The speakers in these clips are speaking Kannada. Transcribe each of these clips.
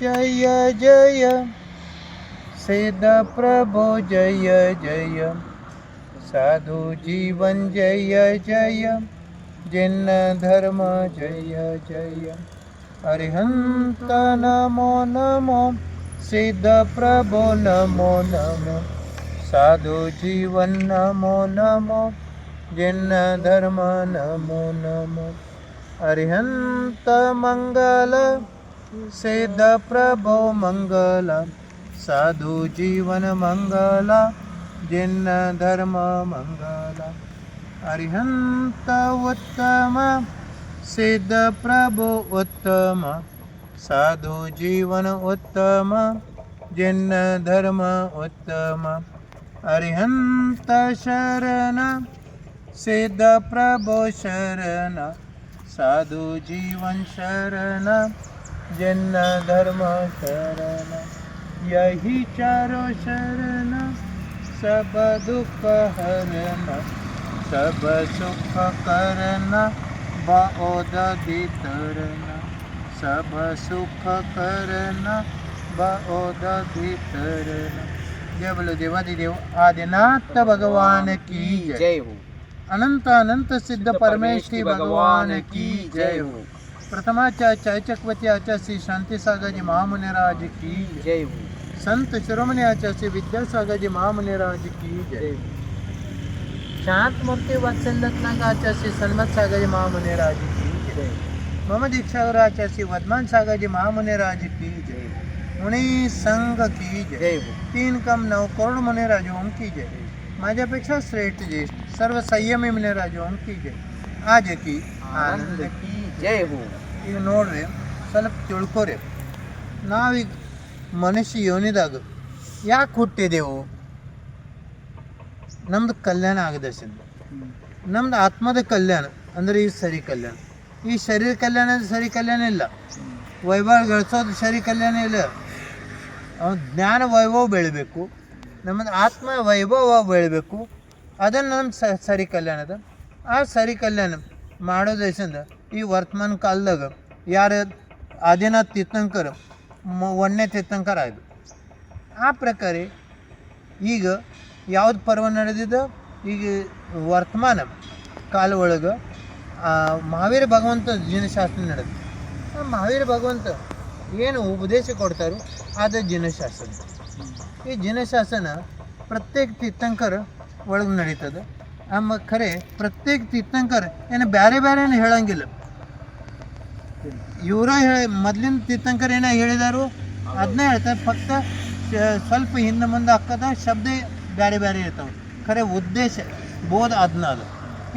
जय जय। सिद्ध प्रभु जय जय। साधु जीवन जय जय। जिन धर्म जय जय। हरिहंत नमो नमो। सिद्ध प्रभु नमो नमो। साधु जीवन नमो नमो। जिन धर्म नमो नमो। अरिहन्तमङ्गल सिद्धप्रभो मङ्गल साधु जीवन मङ्गल जिन धर्म मङ्गल अरिहंत उत्तम सिद्धप्रभो उत्तम, साधु जीवन उत्तम जिन धर्म उत्तम। अरिहन्त शरण सिद्धप्रभो शरण। સાધુ જીવન શરણ, જન્મ ધર્મ શરણ. યહી ચારો શરણ, સબ દુઃખ હરણ. સબ સુખ કરણ બઓદિતરણ સબ સુખ કરણ બઓદિતરણ જય બોલો દેવાદી દેવ, આદિનાથ ભગવાન કી જય હો. अनंत अनंत सिद्ध परमेश्वरी भगवान की जय हो। प्रथमाच्या चैचकवती श्री शांतीसागरजी महामुनिराज की जय हो। संत शिरोमणी श्री विद्यासागरजी महामुनिराज की जय हो। शांत मूर्ती वत्सलरत्नांगाच्या श्री सन्मत सागरजी महामुनिराज की जय जय मम दीक्षावराच्या श्री वदमान सागरजी महामुनिराज की जय मुनी संघ की जय हो। तीन कम नऊ करोड मुनिराजों की जय माझ्यापेक्षा श्रेष्ठ ज्येष्ठ સર્વ ಸಂಯಮಿಮನೆ ರಾಜು ಅಂತ ಹೀಗೆ ಆಜಕಿ ಆನಂದಕಿ ಜಯ ಹೋ ಈಗ ನೋಡ್ರಿ ಸ್ವಲ್ಪ ತಿಳ್ಕೊರಿ ನಾವೀಗ ಮನುಷ್ಯ ಯೋನಿದಾಗ ಯಾಕೆ ಹುಟ್ಟಿದೆವು ನಮ್ದು ಕಲ್ಯಾಣ ಆಗದರ್ಶಿಂದ ನಮ್ದು ಆತ್ಮದ ಕಲ್ಯಾಣ ಅಂದ್ರೆ ಈ ಸರಿ ಕಲ್ಯಾಣ ಈ ಶರೀರ ಕಲ್ಯಾಣ ಸರಿ ಕಲ್ಯಾಣ ಇಲ್ಲ ವೈಭವ ಗಳಿಸೋದು ಸರಿ ಕಲ್ಯಾಣ ಇಲ್ಲ ಜ್ಞಾನ ವೈಭವ ಬೆಳಿಬೇಕು ನಮ್ಮದು ಆತ್ಮ ವೈಭವ ಬೆಳಿಬೇಕು ಅದನ್ನು ನಮ್ಮ ಸ, ಸರಿ ಕಲ್ಯಾಣದ ಆ ಸರಿ ಕಲ್ಯಾಣ ಮಾಡೋದೇಶಂದ ಈ ವರ್ತಮಾನ ಕಾಲದಾಗ ಯಾರು ಆದಿನಾಥ್ ತೀರ್ಥಂಕರ್ ಒಂದನೇ ತೀರ್ಥಂಕರ ಆಯ್ದು ಆ ಪ್ರಕಾರ ಈಗ ಯಾವ್ದು ಪರ್ವ ನಡೆದಿದ? ಈಗ ವರ್ತಮಾನ ಕಾಲ ಒಳಗೆ ಮಹಾವೀರ ಭಗವಂತ ಜಿನಶಾಸ್ತ್ರ ನಡೆದ. ಆ ಮಹಾವೀರ ಭಗವಂತ ಏನು ಉಪದೇಶ ಕೊಡ್ತಾರೋ ಅದು ಜಿನಶಾಸನ ಈ ಜಿನಶಾಸನ ಪ್ರತ್ಯೇಕ ತೀರ್ಥಂಕರ ಒಳಗೆ ನಡೀತದೆ. ಆಮ ಖರೆ ಪ್ರತ್ಯೇಕ ತೀರ್ಥಂಕರ್, ಏನು ಬೇರೆ ಏನು ಹೇಳಂಗಿಲ್ಲ. ಇವರ ಮೊದ್ಲಿನ ತೀರ್ಥಂಕರ್ ಏನ ಹೇಳಿದಾರು? ಅದನ್ನ ಹೇಳ್ತಾರೆ ಫಕ್ತ ಸ್ವಲ್ಪ ಹಿಂದೆ ಮುಂದೆ ಹಾಕದ ಶಬ್ದ ಬೇರೆ ಬೇರೆ ಇರ್ತಾವೆ. ಖರೆ ಉದ್ದೇಶ, ಬೋಧ ಅದನ್ನ ಅದು.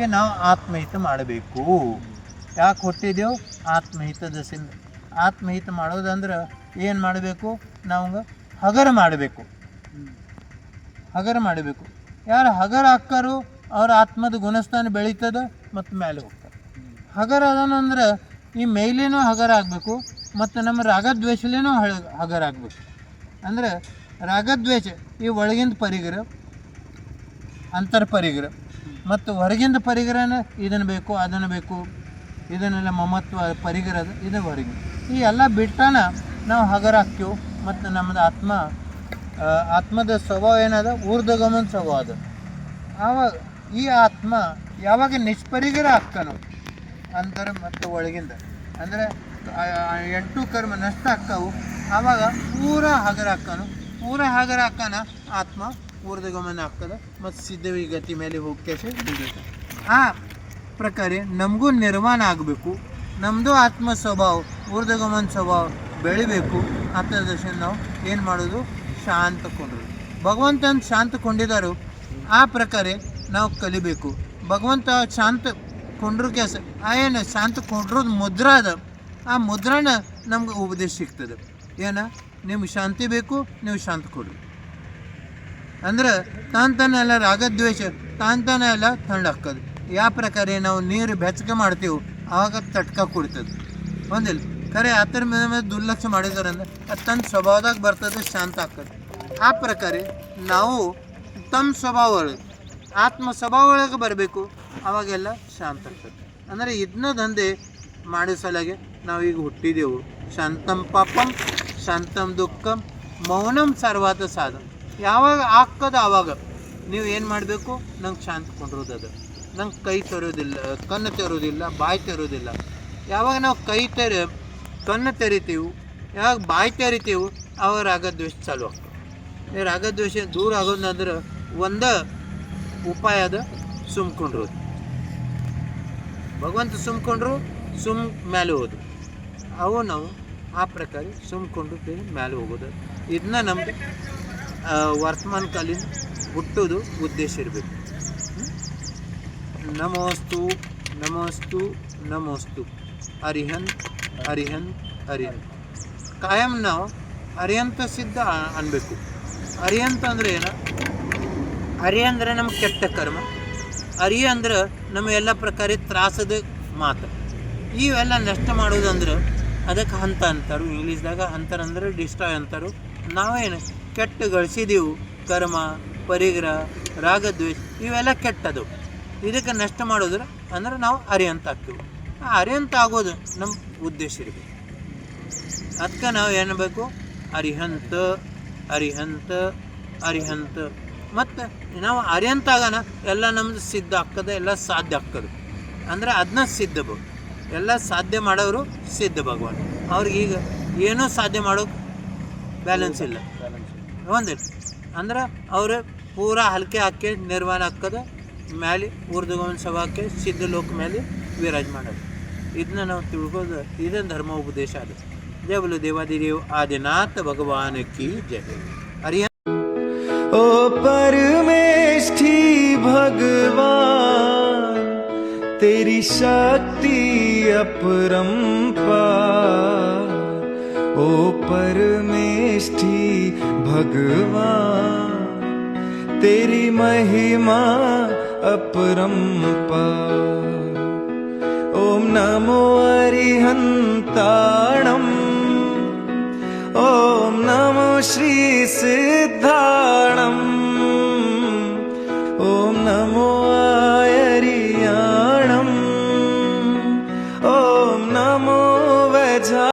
ಏ, ನಾವು ಆತ್ಮಹಿತ ಮಾಡಬೇಕು. ಯಾಕೆ ಹೊಟ್ಟಿದ್ದೇವೆ ಆತ್ಮಹಿತ ದಸಿಂದ. ಆತ್ಮಹಿತ ಮಾಡೋದಂದ್ರೆ ಏನು ಮಾಡಬೇಕು? ನಾವು ಹಗರ ಮಾಡಬೇಕು. ಹಗರ ಮಾಡಬೇಕು. ಯಾರು ಹಗರ ಹಾಕ್ಕಾರೋ ಅವ್ರ ಆತ್ಮದ ಗುಣಸ್ಥಾನ ಬೆಳೀತದ ಮತ್ತು ಮೇಲೆ ಹೋಗ್ತಾರೆ. ಹಗರ ಅದನ್ನಂದ್ರೆ ಈ ಮೇಲೇನೂ ಹಗರ ಆಗಬೇಕು, ಮತ್ತು ನಮ್ಮ ರಾಗದ್ವೇಷಲೇನೂ ಹಳ, ಹಗರ ಆಗಬೇಕು. ಅಂದ್ರೆ ರಾಗದ್ವೇಷ ಈ ಒಳಗಿಂದ ಪರಿಗರ ಅಂತರ್ ಪರಿಗರ ಮತ್ತು ಹೊರಗಿಂದ ಪರಿಗರನ ಇದನ್ನು ಬೇಕು ಅದನ್ನು ಬೇಕು, ಇದನ್ನೆಲ್ಲ ಮಮತ್ವ ಪರಿಗ್ರಹ ಇದು ಹೊರಗಿನ ಈ ಎಲ್ಲ ಬಿಟ್ಟಾನ ನಾವು ಹಗರ ಹಾಕ್ತೀವಿ ಮತ್ತು ನಮ್ಮದು ಆತ್ಮ ಆತ್ಮದ ಸ್ವಭಾವ ಏನದ? ಊರ್ಧಗಮನ ಸ್ವಭಾವ ಅದು. ಆವಾಗ ಈ ಆತ್ಮ ಯಾವಾಗ ನಿಷ್ಪರಿಗರ ಆಗ್ತಾನೋ ಅಂತರ ಮತ್ತು ಒಳಗಿಂದ. ಅಂದರೆ ಎಂಟು ಕರ್ಮ ನಷ್ಟ ಆಗ್ತಾವು, ಆವಾಗ ಪೂರ ಹಗರ ಹಾಕಾನು ಪೂರ ಹಗರ ಹಾಕಾನ ಆತ್ಮ ಊರ್ಧಗಮನ ಆಗ್ತದೆ, ಮತ್ತು ಸಿದ್ಧವಿ ಗತಿ ಮೇಲೆ ಹೋಗ್ಕೇಸಿ ಬಿಡುತ್ತೆ. ಆ ಪ್ರಕಾರ ನಮಗೂ ನಿರ್ಮಾಣ ಆಗಬೇಕು ನಮ್ಮದು ಆತ್ಮ ಸ್ವಭಾವ ಊರ್ಧಗಮನ ಸ್ವಭಾವ ಬೆಳಿಬೇಕು ಅಂತ ದರ್ಶನ ನಾವು ಏನು ಮಾಡೋದು? ಶಾಂತ ಕೊಂಡ್ರು ಭಗವಂತನ ಶಾಂತ ಆ ಪ್ರಕಾರ ನಾವು ಕಲಿಬೇಕು. ಭಗವಂತ ಶಾಂತ ಕೊಂಡ್ರ ಕೆಲಸ ಆ ಏನು ಶಾಂತ ಕೊಂಡ್ರದ್ದು ಮುದ್ರ ಅದ. ಆ ಮುದ್ರಾನ ನಮ್ಗೆ ಉಪದೇಶ ಸಿಗ್ತದೆ. ಏನ? ನಿಮ್ಗೆ ಶಾಂತಿ ಬೇಕು, ನೀವು ಶಾಂತ ಕೊಡ್ರಿ. ಅಂದ್ರೆ ತಾನ್ ತಾನೇ ಎಲ್ಲ ರಾಗದ್ವೇಷ, ತಾನ್ ತಾನೇ ಎಲ್ಲ ಹಾಕೋದು ಯಾವ ಪ್ರಕಾರ ನಾವು ನೀರು ಬೆಚ್ಚಗೆ ಮಾಡ್ತೀವಿ, ಆವಾಗ ತಟ್ಕ ಕೊಡ್ತದೆ. ಒಂದಿಲ್ಲ. ಖರೆ, ಆ ಥರ ಮೇಲೆ ಮೇಲೆ ದುರ್ಲಕ್ಷ್ಯ ಮಾಡಿದಾರೆ ಅಂದ್ರೆ ಅದು ತನ್ನ ಸ್ವಭಾವದಾಗ ಬರ್ತದೆ, ಶಾಂತ ಆಗ್ತದೆ. ಆ ಪ್ರಕಾರ ನಾವು ತಮ್ಮ ಸ್ವಭಾವ ಒಳಗೆ, ಆತ್ಮ ಸ್ವಭಾವ ಒಳಗೆ ಬರಬೇಕು ಅವಾಗೆಲ್ಲ ಶಾಂತ ಆಗ್ತದೆ. ಅಂದರೆ ಇದನ್ನ ದಂಧೆ ಮಾಡೋ ನಾವು ನಾವೀಗ ಹುಟ್ಟಿದೆವು. ಶಾಂತಂ ಪಾಪಂ, ಶಾಂತಂ ದುಃಖಂ, ಮೌನಂ ಸರ್ವಾತ ಸಾಧನ. ಯಾವಾಗ ಆಗ್ತದ ಆವಾಗ ನೀವು ಏನು ಮಾಡಬೇಕು? ನಂಗೆ ಶಾಂತ ಕೊಂಡ್ರೋದದು ನಂಗೆ ಕೈ ತರೋದಿಲ್ಲ ಕಣ್ಣು ತರೋದಿಲ್ಲ ಬಾಯಿ ತರೋದಿಲ್ಲ ಯಾವಾಗ ನಾವು ಕೈ ತೆರೆ ಕಣ್ಣು ತೆರಿತೀವಿ ಯಾವಾಗ ಬಾಯಿ ತೆರಿತೀವಿ ಅವಾಗ ರಾಗದ್ವೇಷ ಚಾಲು ಆಗ್ತದೆ. ರಾಗದ್ವೇಷ ದೂರ ಆಗೋದಂದ್ರೆ ಒಂದು ಉಪಾಯ ಅದ ಸುಮ್ಕೊಂಡ್ರು. ಭಗವಂತ ಸುಮ್ಕೊಂಡ್ರು, ಸುಮ್ ಮೇಲೆ ಹೋದು. ಅವು ನಾವು ಆ ಪ್ರಕಾರ ಸುಮ್ಕೊಂಡು ಮೇಲೆ ಹೋಗೋದು. ಇದನ್ನ ನಮ್ಮದು ವರ್ತಮಾನ ಕಾಲಿನ ಹುಟ್ಟೋದು ಉದ್ದೇಶ ಇರಬೇಕು. ನಮೋಸ್ತು ನಮೋಸ್ತು ನಮೋಸ್ತು. ಅರಿಹಂತ್ ಅರಿಹಂತ್ ಅರಿಹಂತ್ ಕಾಯಂ ನಾವು ಅರಿಹಂತ ಸಿದ್ಧ ಅನ್ಬೇಕು. ಅರಿಯಂತ ಅಂದ್ರೆ ಏನ? ಅರಿ ಅಂದ್ರೆ ನಮ್ಗೆ ಕೆಟ್ಟ ಕರ್ಮ. ಅರಿ ಅಂದ್ರೆ ನಮ್ಮ ಎಲ್ಲ ಪ್ರಕಾರ ತ್ರಾಸದ ಮಾತು. ಇವೆಲ್ಲ ನಷ್ಟ ಮಾಡೋದಂದ್ರೆ ಅದಕ್ಕೆ ಹಂತ ಅಂತಾರು. ಇಂಗ್ಲೀಷ್ದಾಗ ಅಂತಾರ ಅಂದ್ರೆ ಡಿಸ್ಟ್ರಾಯ್ ಅಂತಾರು. ನಾವೇನು ಕೆಟ್ಟ ಗಳಿಸಿದೀವು. ಕರ್ಮ, ಪರಿಗ್ರಹ, ರಾಗದ್ವೇಷ ಇವೆಲ್ಲ ಕೆಟ್ಟದು. ಇದಕ್ಕೆ ನಷ್ಟ ಮಾಡೋದ್ರ ಅಂದ್ರೆ ನಾವು ಅರಿಯಂತ ಆಗ್ತೀವಿ. ಆ ಅರಿಯಂತ ಆಗೋದು ನಮ್ಮ ಉದ್ದೇಶ ಇರಬೇಕು. ಅದಕ್ಕೆ ನಾವು ಏನಬೇಕು ಅರಿಹಂತ ಅರಿಹಂತ ಅರಿಹಂತ. ಮತ್ತು ನಾವು ಅರಿಹಂತಾಗನ ಎಲ್ಲ ನಮ್ಮದು ಸಿದ್ಧ ಆಗ್ತದೆ, ಎಲ್ಲ ಸಾಧ್ಯ ಆಗ್ತದೆ. ಅಂದ್ರೆ ಅದನ್ನ ಸಿದ್ಧ ಎಲ್ಲ ಸಾಧ್ಯ ಮಾಡೋರು ಸಿದ್ಧ ಭಗವಾನ್. ಅವ್ರಿಗೆ ಈಗ ಏನೂ ಸಾಧ್ಯ ಮಾಡೋಕೆ ಬ್ಯಾಲೆನ್ಸ್ ಇಲ್ಲ. ಒಂದಿಲ್ಲ ಅಂದ್ರೆ ಅವರು ಪೂರಾ ಹಲ್ಕೆ ಹಾಕಿ ನಿರ್ಮಾಣ ಹಾಕೋದು ಮ್ಯಾಲೆ ಊರ್ದುಗೋವಿನ ಸಭಾಕ್ಕೆ ಸಿದ್ಧ ಲೋಕ ಮೇಲೆ ವಿರಾಜ್ ಮಾಡೋದು ಇದನ್ನ ನಾವು ತಿಳ್ಕೋದು ಇದನ್ನ ಧರ್ಮ ಉಪದೇಶ ಅದು ಜಯ बोलो देवादिदेव आदिनाथ भगवान की जय हरिहर ओ परमेष्ठी भगवान तेरी शक्ति अपरंपार ओ परमेष्ठी भगवान तेरी महिमा अपरंपार ॐ नमो अरिहन्ताणम् ॐ नमो श्रीसिद्धाणम्